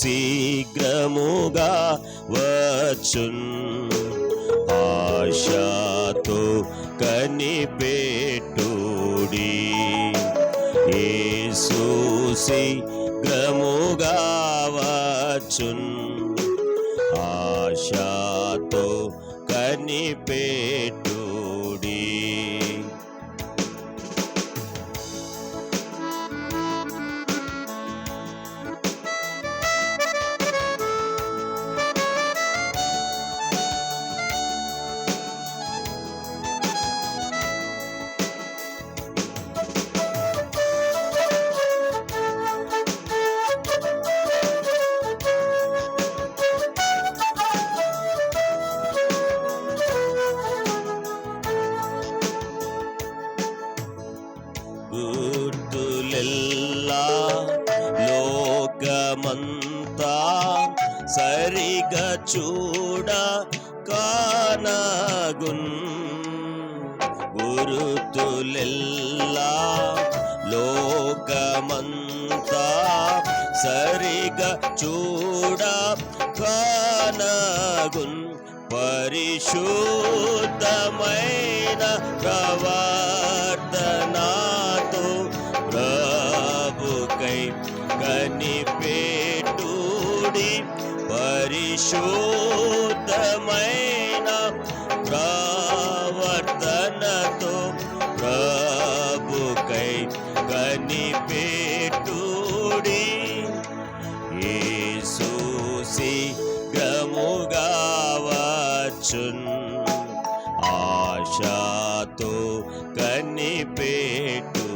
శీఘ్రముగా వచ్చున్ ఆశాతో కనిపెట్టుడి సూసి శీఘ్రముగా వచ్చున్ ఆశాతో కనిపెట్టు సరిగా చూడ కానగున్. గురుతులెల్లా లోకమంతా సరిగా చూడ కానగున్. పరిశుద్ధమైన ప్రవర్తనాతో ప్రభుకై కనిపెట్టుడి పరిశుద్ధమైన ప్రవర్తనతో ప్రభుకై కనిపెట్టుడి. ఏసూసి గముగా వచ్చున్. ఆశతో కనిపెట్టుడి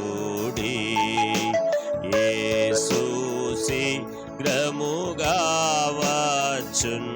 వచ్చున్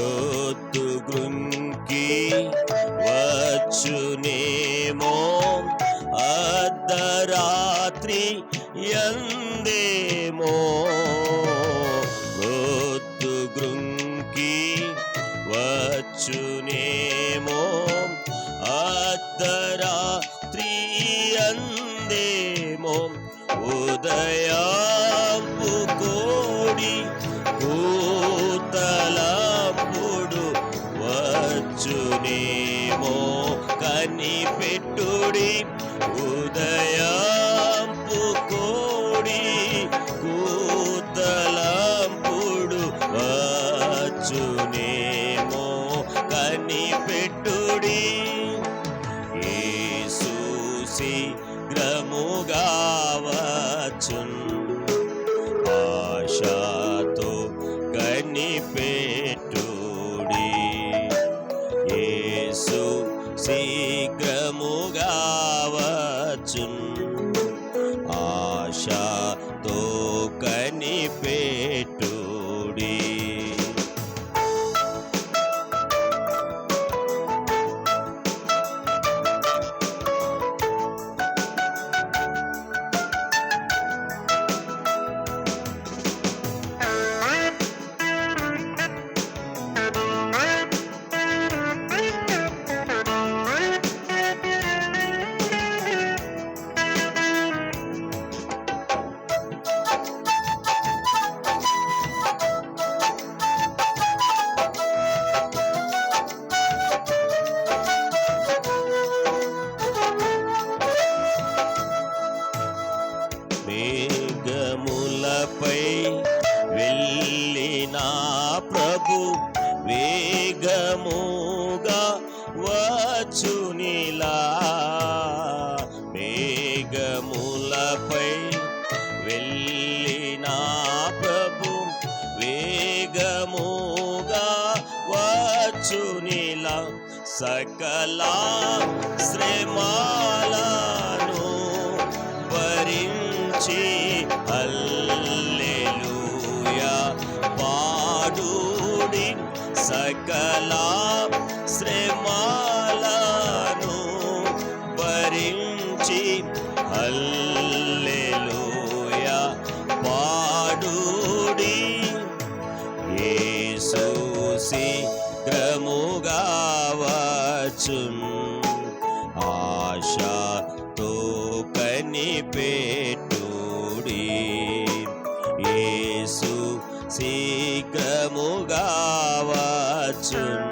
రొద్దు గృంకి వచ్చునేమో అర్ధరాత్రి ఎందేమో రొద్దు గృంకి వచ్చునేమో అర్ధరాత్రి ఎందేమో ఉదయాంపు కోడి కూతలాపుడు వచ్చునేమో కనిపెట్టుడి ఉదయాంపు కోడి కూతలాంపుడు వచ్చునేమో కనిపెట్టుడి. యేసూసి గ్రముగా పై వెళ్ళిన ప్రభు వేగముగా వచ్చునిలా మేఘముల కొండలపై వెళ్ళిన ప్రభు వేగముగా వచ్చునిలా సకల శ్రమాలను భరించి హల్లెలూయా పాడుడి సకల శ్రమాలను భరించి అల్లెలుయా పాడుడి యేసు శీఘ్రముగా వచ్చును. యేసు శీఘ్రముగా వచ్చున్